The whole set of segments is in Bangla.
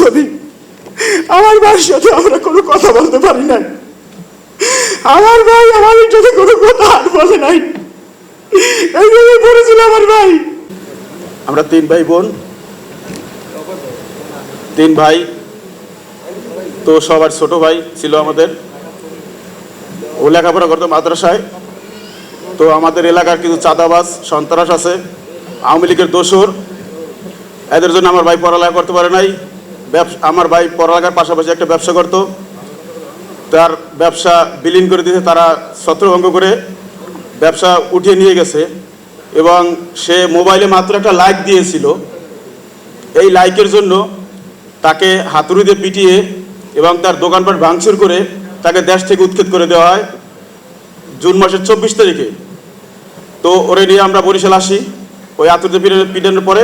ছবি আমার ভাইয়ের সাথে আমরা কোনো কথা বলতে পারি নাই, আমার ভাই আমার সাথে কোনো কথা আর বলে নাই। এইভাবে পড়েছিল আমার ভাই। আমরা তিন ভাই বোন, তিন ভাই, তো সবার ছোট ভাই ছিল আমাদের। ও লেখাপড়া করতো মাদ্রাসায়, তো আমাদের এলাকার কিছু চাঁদাবাস সন্ত্রাস আছে, আওয়ামী লীগের দোসর এদের জন্য আমার ভাই পড়ালেখা করতে পারে নাই। ব্যবসা, আমার ভাই পড়ালেখার পাশাপাশি একটা ব্যবসা করত। তার ব্যবসা বিলীন করে দিতে তারা ছত্রভঙ্গ করে ব্যবসা উঠিয়ে নিয়ে গেছে এবং সে মোবাইলে মাত্র একটা লাইক দিয়েছিল। এই লাইকের জন্য তাকে হাতুড়ি দিয়ে পিটিয়ে এবং তার দোকানপাট ভাঙচুর করে তাকে দেশ থেকে উৎক্ষেপ করে দেওয়া হয় জুন মাসের চব্বিশ তারিখে। তো ওরে নিয়ে আমরা বরিশাল আসি। ওই আতুরতে পিটানোর পরে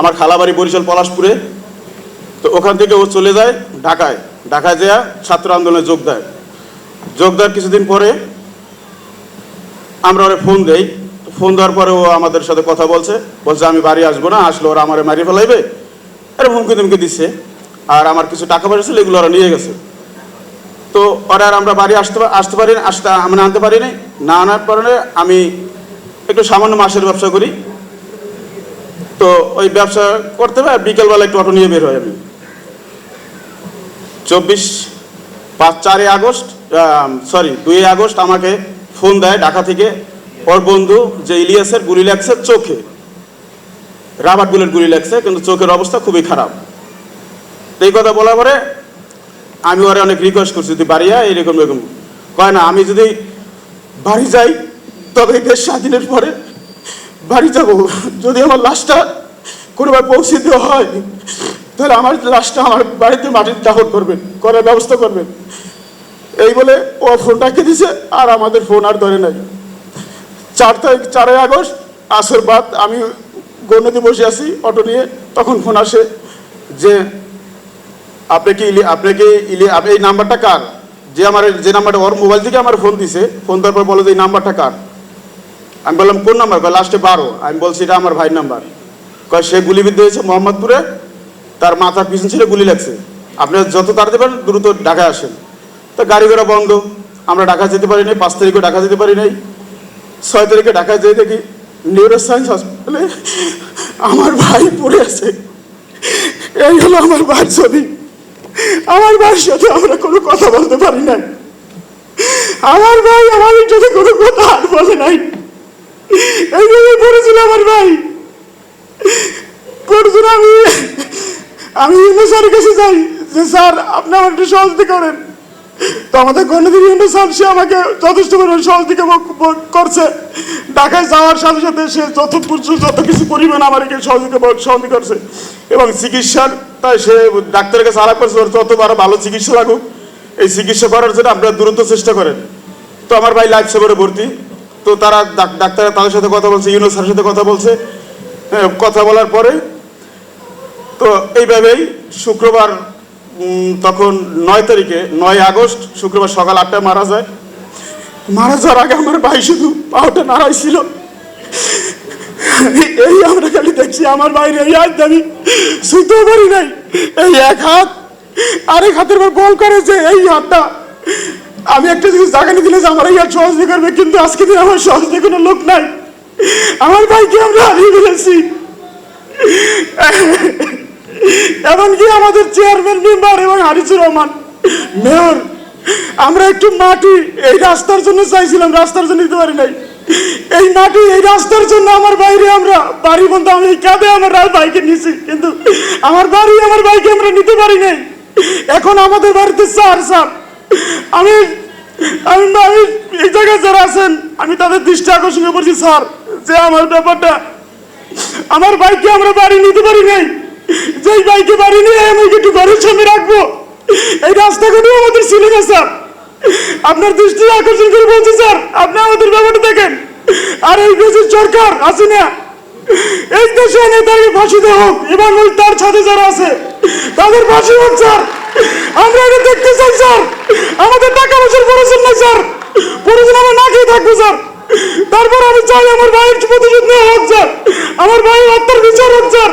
আমার খালাবাড়ি বরিশাল পলাশপুরে তো ওখান থেকে ও চলে যায় ঢাকায়। ঢাকায় যেয়া ছাত্র আন্দোলনে যোগ দেয়। যোগ দেওয়ার কিছুদিন পরে আমরা ওরে ফোন দেই। ফোন দেওয়ার পরে ও আমাদের সাথে কথা বলছে। বলছে, আমি বাড়ি আসব না, আসলে ওরা আমারে মারিয়ে ফেলাইবে। এরকম হুমকি তুমকি দিচ্ছে। আর আমার কিছু টাকা পয়সা ছিল, এগুলো ওরা নিয়ে গেছে। তো ওরা আর আমরা বাড়ি আসতে আসতে পারি না, আসতে আমরা আনতে পারি নাই। না আনার কারণে আমি একটু সামান্য মাসের ব্যবসা করি। তো ওই ব্যবসা করতে আর বিকেলবেলা একটু অটো নিয়ে বের হয় আমি। চব্বিশ পাঁচ চারই আগস্ট সরি দুই আগস্ট আমাকে ফোন দেয় ঢাকা থেকে, ওর বন্ধু যে ইলিয়াসের গুলি লাগছে চোখে, রাবার বুলেট গুলি লাগছে, কিন্তু চোখের অবস্থা খুবই খারাপ। এই কথা বলার পরে আমি ওরে অনেক রিকোয়েস্ট করছি, তুই বাড়ি আয়? এরকম কয়, না, আমি যদি বাড়ি যাই, তবে দেশ স্বাধীনের পরে বাড়ি যাব। যদি আমার লাশটা কোনোবার পৌঁছে দেওয়া হয় তাহলে আমার লাশটা আমার বাড়িতে মাটির দাহন করবেন, করার ব্যবস্থা করবেন। এই বলে ও ফোনটা রেখে দিছে আর আমাদের ফোন আর ধরে নাই। চার তারিখ, চারই আগস্ট, আসর বাদ আমি গণ্যতে বসে আছি, অটো নিয়ে, তখন ফোন আসে যে, আপনি কি ইলি- আপনি কি ইলি এই নাম্বারটা কার? যে আমার, যে নাম্বারটা, ওর মোবাইল থেকে আমার ফোন দিছে ফোন দেওয়ার পর বলো যে, এই নাম্বারটা কার? আমি বললাম, কোন নাম্বার? লাস্টে বারো। আমি বলছি, এটা আমার ভাইয়ের নাম্বার। কয়, সে গুলিবিদ্ধ হয়েছে মোহাম্মদপুরে তার মাথার পিছন ছিল গুলি লাগছে। আপনি যত তাড়াতাড়ি পারেন দ্রুত ঢাকায় আসেন। তো গাড়ি ঘোড়া বন্ধ। আমরা ঢাকা যেতে পারি নাই, পাঁচ তারিখে ঢাকা যেতে পারি নাই। ছয় তারিখে ঢাকা যেয়ে দেখি নিউরো সায়েন্স হসপিটালে আমার ভাই পড়ে আছে। এই হলো আমার ভাইয়ের ছবি। আমার ভাইয়ের সাথে আমরা কোনো কথা বলতে পারি নাই। আমার ভাই আমাদের সাথে কোনো কথা আর বলে নাই। এইভাবে পড়েছিল আমার ভাই। আমি ইউনো স্যারের কাছে যাই যে স্যার আপনি আমার একটু সহযোগিতা করেন তো আমাদের গণদিন ইউনো স্যার সে আমাকে যথেষ্ট পরিমাণ সহযোগিতা করছে। ঢাকায় যাওয়ার সাথে সাথে সে যত যত কিছু পরিমাণ সহযোগিতা ব- সহযোগিতা করছে। এবং চিকিৎসার তাই সে ডাক্তারের কাছে আলাপ করছে আরও ভালো চিকিৎসা লাগুক এই চিকিৎসা করার জন্য আপনারা দ্রুত চেষ্টা করেন। তো আমার ভাই লাইফ সেভারে ভর্তি। তো তারা ডাক- ডাক্তার তাদের সাথে কথা বলছে ইউনো স্যারের সাথে কথা বলছে। হ্যাঁ, কথা বলার পরে তো এইভাবেই শুক্রবার তখন নয় তারিখে, নয় আগস্ট, শুক্রবার সকাল আটটায় মারা যায়। মারা যাওয়ার আগে আমার ভাই শুধু পাওটা নাড়াইছিল। এই আমরা খালি দেখছি আমার বাইরে এই হাত আমি শুতেও পারি নাই। এই এক হাত, আরেক হাতের পর বল করেছে এই হাতটা। আমি একটা জিনিস জাগানি দিলে যে আমার এই হাত সহজে করবে, কিন্তু আজকে দিন আমার সহজে কোনো লোক নাই। আমার ভাইকে আমরা হারিয়ে ফেলেছি। এমনকি আমাদের চেয়ারম্যান মেম্বার এবং হারিসুর রহমান মেয়র আমরা একটু মাটি এই রাস্তার জন্য চাইছিলাম, রাস্তার জন্য দিতে পারি নাই। এই মাটি, এই রাস্তার জন্য আমার বাইরে আমরা বাড়ি বন্ধ, আমি কাঁধে আমার বাইকে নিয়েছি, কিন্তু আমার বাড়ি, আমার বাইকে আমরা নিতে পারি নাই। এখন আমাদের বাড়িতে স্যার স্যার, আমি আমি আমি এই জায়গায় যারা আছেন, আমি তাদের দৃষ্টি আকর্ষণ করছি, স্যার, যে আমার ব্যাপারটা, আমার বাইকে আমরা বাড়ি নিতে পারি নাই। যেই বাইকে বাড়ি নিয়ে আমি একটু ঘরের সামনে রাখব। এই রাস্তাগুলো আমাদের ছিল না, স্যার। আপনার দৃষ্টি আকর্ষণ করে বলছি, স্যার, আপনি আমাদের ব্যাপারটা দেখেন। আর এই দেশের সরকার আছে না, এই দেশে নেতাকে ফাঁসি দেওয়া এবং ওই তার সাথে যারা আছে, তাদের ফাঁসি হোক, স্যার। আমরা এটা দেখতে চাই, স্যার। আমাদের টাকা পয়সার প্রয়োজন নাই, স্যার। প্রয়োজন আমরা না খেয়ে থাকব, স্যার। তারপর আমি চাই আমার ভাইয়ের প্রতিশোধ নেওয়া হোক, স্যার। আমার ভাইয়ের হত্যার বিচার হোক, স্যার।